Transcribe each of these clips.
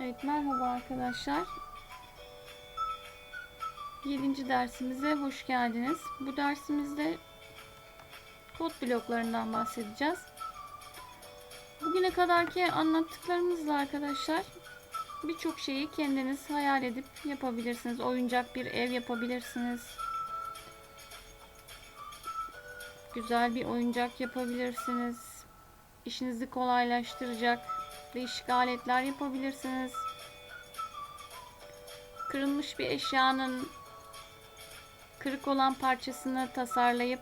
Evet merhaba arkadaşlar. 7. dersimize hoş geldiniz. Bu dersimizde kod bloklarından bahsedeceğiz. Bugüne kadarki anlattıklarımızla arkadaşlar birçok şeyi kendiniz hayal edip yapabilirsiniz. Oyuncak bir ev yapabilirsiniz. Güzel bir oyuncak yapabilirsiniz. İşinizi kolaylaştıracak değişik aletler yapabilirsiniz. Kırılmış bir eşyanın kırık olan parçasını tasarlayıp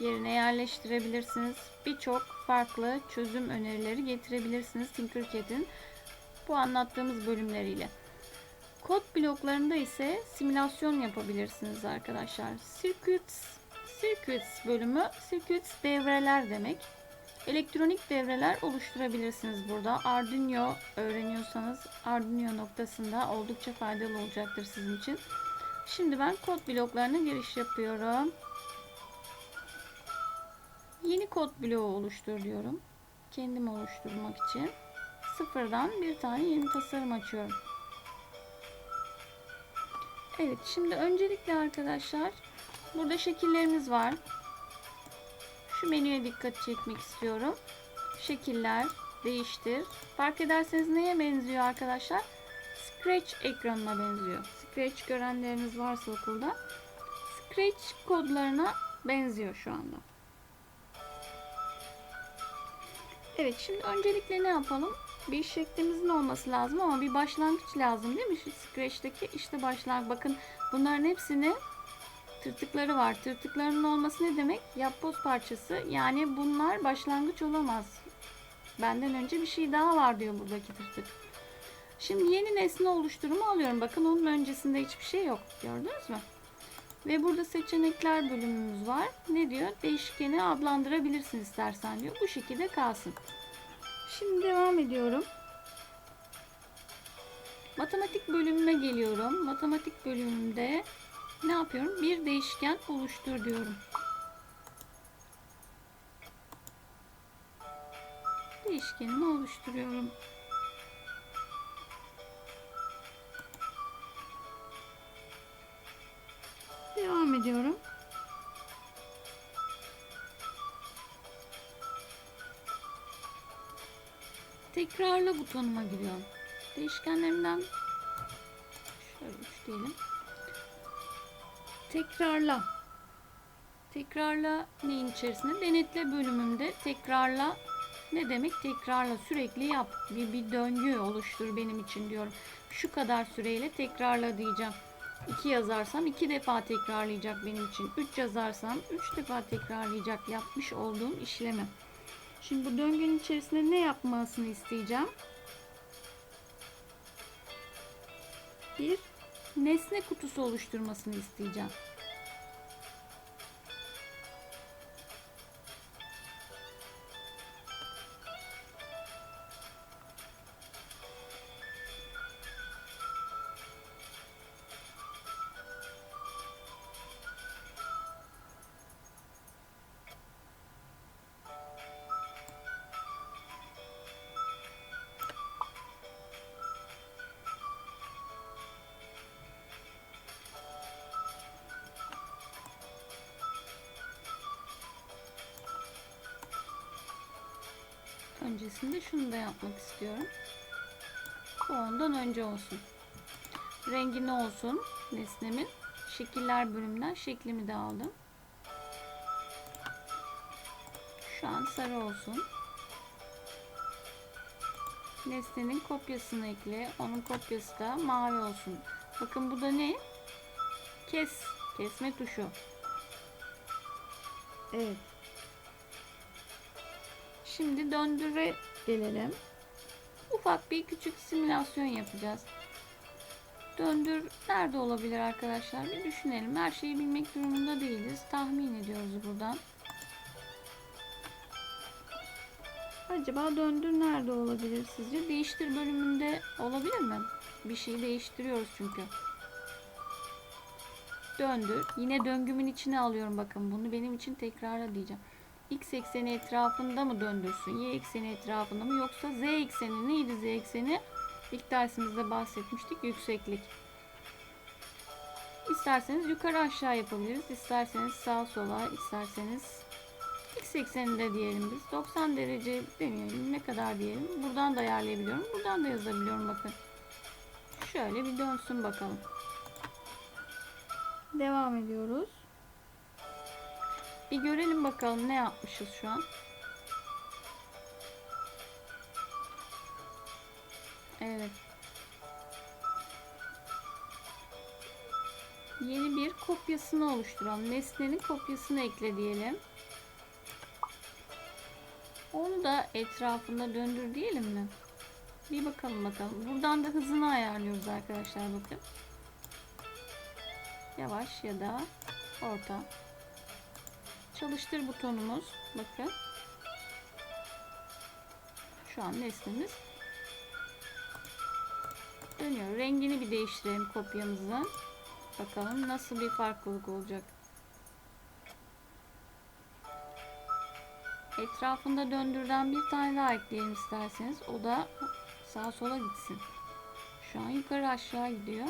yerine yerleştirebilirsiniz. Birçok farklı çözüm önerileri getirebilirsiniz Tinkercad'in bu anlattığımız bölümleriyle. Kod bloklarında ise simülasyon yapabilirsiniz arkadaşlar. Circuits, circuits bölümü, circuits devreler demek. Elektronik devreler oluşturabilirsiniz burada. Arduino öğreniyorsanız Arduino noktasında oldukça faydalı olacaktır sizin için. Şimdi ben kod bloklarına giriş yapıyorum. Yeni kod bloğu oluştur diyorum. Kendim oluşturmak için. Sıfırdan bir tane yeni tasarım açıyorum. Evet şimdi öncelikle arkadaşlar burada şekillerimiz var. Şu menüye dikkat çekmek istiyorum. Şekiller, değiştir. Fark ederseniz neye benziyor arkadaşlar? Scratch ekranına benziyor. Scratch görenleriniz varsa okulda. Scratch kodlarına benziyor şu anda. Evet şimdi öncelikle ne yapalım? Bir şeklimizin olması lazım ama bir başlangıç lazım değil mi? Şu Scratch'teki işte başlangıç. Bakın bunların hepsini tırtıkları var. Tırtıklarının olması ne demek? Yapboz parçası. Yani bunlar başlangıç olamaz. Benden önce bir şey daha var diyor buradaki tırtık. Şimdi yeni nesne oluşturumu alıyorum. Bakın onun öncesinde hiçbir şey yok. Gördünüz mü? Ve burada seçenekler bölümümüz var. Ne diyor? Değişkeni adlandırabilirsin istersen diyor. Bu şekilde kalsın. Şimdi devam ediyorum. Matematik bölümüne geliyorum. Matematik bölümünde ne yapıyorum? Bir değişken oluştur diyorum. Değişkenimi oluşturuyorum. Devam ediyorum. Tekrarla butonuma giriyorum. Değişkenlerimden şöyle üç diyelim. Tekrarla. Tekrarla neyin içerisinde? Denetle bölümümde tekrarla ne demek? Tekrarla sürekli yap. Bir, bir döngü oluştur benim için diyorum. Şu kadar süreyle tekrarla diyeceğim. 2 yazarsam 2 defa tekrarlayacak benim için. 3 yazarsam 3 defa tekrarlayacak yapmış olduğum işlemi. Şimdi bu döngünün içerisinde ne yapmasını isteyeceğim? Bir nesne kutusu oluşturmasını isteyeceğim. Öncesinde şunu da yapmak istiyorum. Ondan önce olsun. Rengi ne olsun nesnemin? Şekiller bölümünden şeklimi de aldım. Şu an sarı olsun. Nesnenin kopyasını ekle. Onun kopyası da mavi olsun. Bakın bu da ne? Kes. Kesme tuşu. Evet. Şimdi döndüre gelelim. Ufak bir küçük simülasyon yapacağız. Döndür nerede olabilir arkadaşlar? Bir düşünelim. Her şeyi bilmek durumunda değiliz. Tahmin ediyoruz buradan. Acaba döndür nerede olabilir sizce? Değiştir bölümünde olabilir mi? Bir şey değiştiriyoruz çünkü. Döndür. Yine döngümün içine alıyorum bakın. Bunu benim için tekrarla diyeceğim. X ekseni etrafında mı döndürsün? Y ekseni etrafında mı? Yoksa z ekseni neydi z ekseni? İlk dersimizde bahsetmiştik. Yükseklik. İsterseniz yukarı aşağı yapabiliriz. İsterseniz sağa sola, isterseniz x ekseninde diyelim biz. 90 derece demeyelim. Ne kadar diyelim. Buradan da ayarlayabiliyorum. Buradan da yazabiliyorum bakın. Şöyle bir dönsün bakalım. Devam ediyoruz. Bir görelim bakalım ne yapmışız şu an. Evet. Yeni bir kopyasını oluşturalım. Nesnenin kopyasını ekle diyelim. Onu da etrafında döndür diyelim mi? Bir bakalım bakalım. Buradan da hızını ayarlıyoruz arkadaşlar bakın. Yavaş ya da orta. Çalıştır butonumuz. Bakın. Şu an nesnemiz dönüyor. Rengini bir değiştirelim kopyamızın. Bakalım nasıl bir farklılık olacak. Etrafında döndürden bir tane daha ekleyelim isterseniz. O da sağa sola gitsin. Şu an yukarı aşağı gidiyor.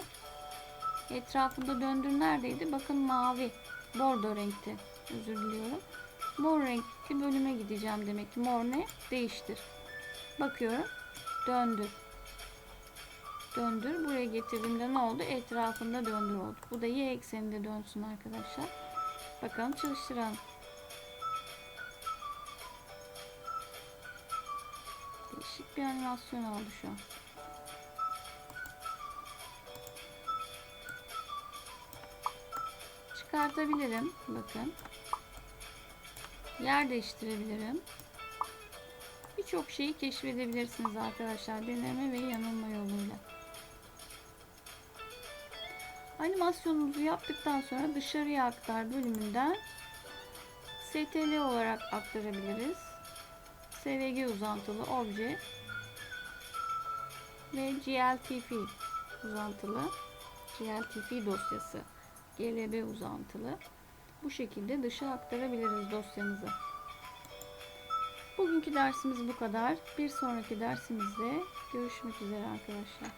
Etrafında döndür neredeydi? Bakın mavi. Bordo renkte. Özür diliyorum. Mor renkli bölüme gideceğim demek ki. Mor ne? Değiştir. Bakıyorum. Döndür. Döndür. Buraya getirdiğimde ne oldu? Etrafında döndür oldu. Bu da y ekseninde dönsün arkadaşlar. Bakalım çalıştıralım. Değişik bir animasyon oldu şu an. Çıkartabilirim. Bakın. Yer değiştirebilirim. Birçok şeyi keşfedebilirsiniz arkadaşlar. Deneme ve yanılma yoluyla. Animasyonumuzu yaptıktan sonra dışarıya aktar bölümünden STL olarak aktarabiliriz. SVG uzantılı obje ve GLTP uzantılı GLTP dosyası GLB uzantılı bu şekilde dışa aktarabiliriz dosyamızı. Bugünkü dersimiz bu kadar. Bir sonraki dersimizde görüşmek üzere arkadaşlar.